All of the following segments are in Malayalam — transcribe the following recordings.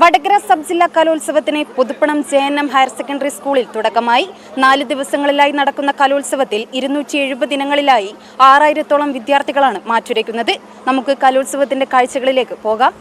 വടകര സബ് ജില്ലാ കലോത്സവത്തിന് Puthuppanam J N M higher secondary സ്കൂളിൽ തുടക്കമായി. നാല് ദിവസങ്ങളിലായി നടക്കുന്ന കലോത്സവത്തിൽ ഇരുന്നൂറ്റി എഴുപത് ഇനങ്ങളിലായി ആറായിരത്തോളം വിദ്യാർത്ഥികളാണ് മാറ്റുരയ്ക്കുന്നത്. നമുക്ക് കലോത്സവത്തിന്റെ കാഴ്ചകളിലേക്ക് പോകാം.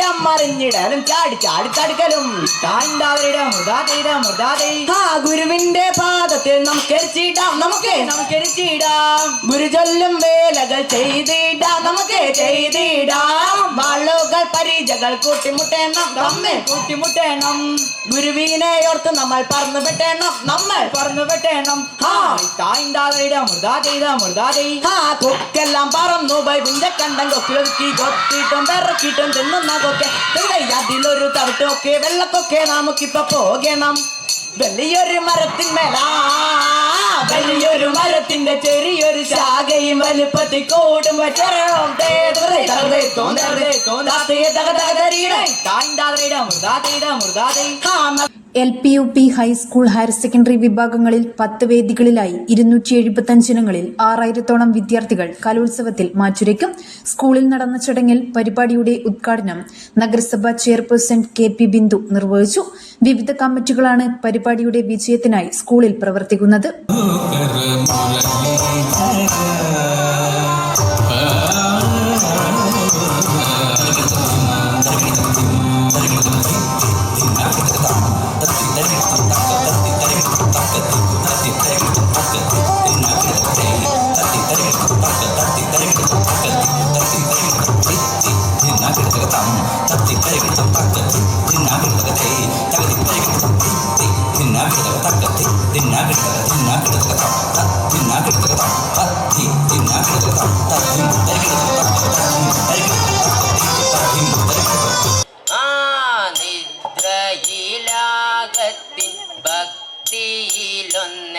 കോതിരം മറിഞ്ഞിടലും ചാടി ചാടി തടുക്കലും. താണ്ടാവരുടെ മുതാതയുടെ മുതാതൈ ആ ഗുരുവിന്റെ പാദത്തിൽ നമുക്കരിച്ചിടാം നമുക്ക് നമുക്കരിച്ചിടാം. ഗുരു ചൊല്ലും വേലകൾ ചെയ്തിടാം നമുക്ക് ചെയ്തിടാം. വാളുകൾ പരിചകൾ കൂട്ടിമുട്ടേണം. നമ്മെ കൂട്ടിമുട്ടേണം. ഗുരുവിനെ ഓർത്ത് നമ്മൾ പറന്നു പെട്ടേണം. നമ്മൾ പറന്നു പെട്ടേണം. ഹാ ചെയ്ത മുതാതൈത ചെയ്. ഹാ കൊക്കെല്ലാം പറന്നു ബൈബിന്റെ കണ്ടം കൊക്കിലൊതുക്കി കൊത്തിയിട്ടും വിറക്കിയിട്ടും തിന്നുന്ന കൊക്കെ. അതിലൊരു തവിട്ടൊക്കെ വെള്ളക്കൊക്കെ നമുക്കിപ്പൊ പോകണം. വലിയൊരു മരത്തിന്മേലാ വലിയൊരു മരത്തിന്റെ ചെറിയൊരു ശാഖയും വലുപ്പത്തിൽ കൂടുമ്പോ ചെറും L P U P high school higher secondary വിഭാഗങ്ങളിൽ പത്ത് വേദികളിലായി ഇരുന്നൂറ്റി എഴുപത്തഞ്ചിനങ്ങളിൽ ആറായിരത്തോളം വിദ്യാർത്ഥികൾ കലോത്സവത്തിൽ മാറ്റുരയ്ക്കും. സ്കൂളിൽ നടന്ന ചടങ്ങിൽ പരിപാടിയുടെ ഉദ്ഘാടനം നഗരസഭാ ചെയർപേഴ്സൺ കെ പി ബിന്ദു നിർവഹിച്ചു. വിവിധ കമ്മിറ്റികളാണ് പരിപാടിയുടെ വിജയത്തിനായി സ്കൂളിൽ പ്രവർത്തിക്കുന്നത്.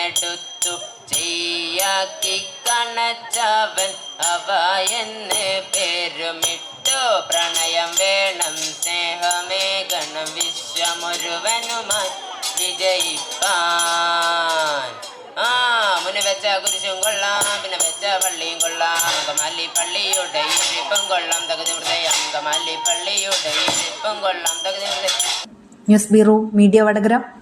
ഭക്തിയിലൊന്നെടുത്തു ചെയ്യാക്കി കണച്ചവൻ അവ എന്ന് പേരുമിട്ടു. പ്രണയം വേണം സ്നേഹമേ ഗണം വിശ്വമൊരുവനുമായി വിജയിപ്പാൻ. ആ മുന്നെ വെച്ച കുരിശും കൊള്ളാം പിന്നെ വെച്ച പള്ളിയും കൊള്ളാം. അങ്കമാലി പള്ളിയുടെ ഇരിപ്പം കൊള്ളാം. തകുതി ഹൃദയം അങ്കമാലി പള്ളിയുടെ ഇരിപ്പം കൊള്ളാം. തകുതി ഹൃദയം ന്യൂസ് ബ്യൂറോ മീഡിയ വടകര.